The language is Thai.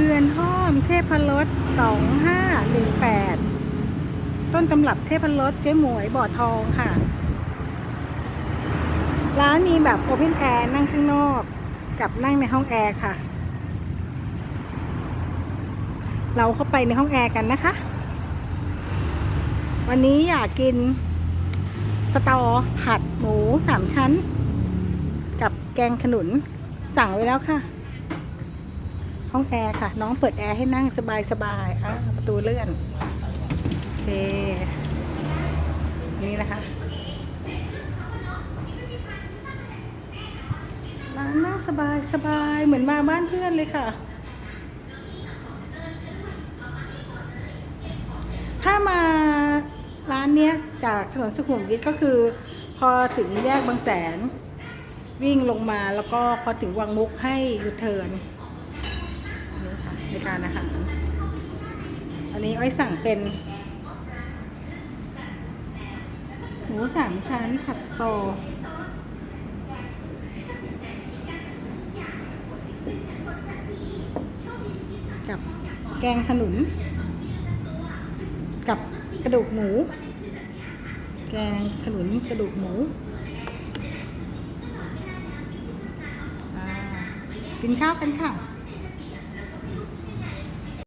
เรือนห้อมเทพรสสองห้าหนึ่งแปดต้นตำรับเทพรสเจ๊หมวยบ่อทองค่ะ ร้านมีแบบโอเพนแอร์นั่งข้างนอกกับนั่งในห้องแอร์ค่ะ เราเข้าไปในห้องแอร์กันนะคะ วันนี้อยากกิน สตอผัดหมูสามชั้น กับแกงขนุนสั่งไว้แล้วค่ะ ห้องแอร์ค่ะ น้องเปิดแอร์ให้นั่งสบายสบายๆอะประตูเลื่อนโอเคนี่นะคะร้านน่าสบายสบายเหมือนมาบ้านเพื่อนเลยค่ะ ถ้ามาร้านเนี้ยจากถนนสุขุมวิทก็คือ พอถึงแยกบางแสนวิ่งลงมาแล้วก็พอถึงวังมุกให้ยูเทิร์น นี่ค่ะในการอาหารอันนี้อ้อยสั่งเป็นหมูสามชั้นผัดสตอกับแกงขนุน กับกระดูกหมู แกงขนุนกระดูกหมูกินข้าวกันค่ะ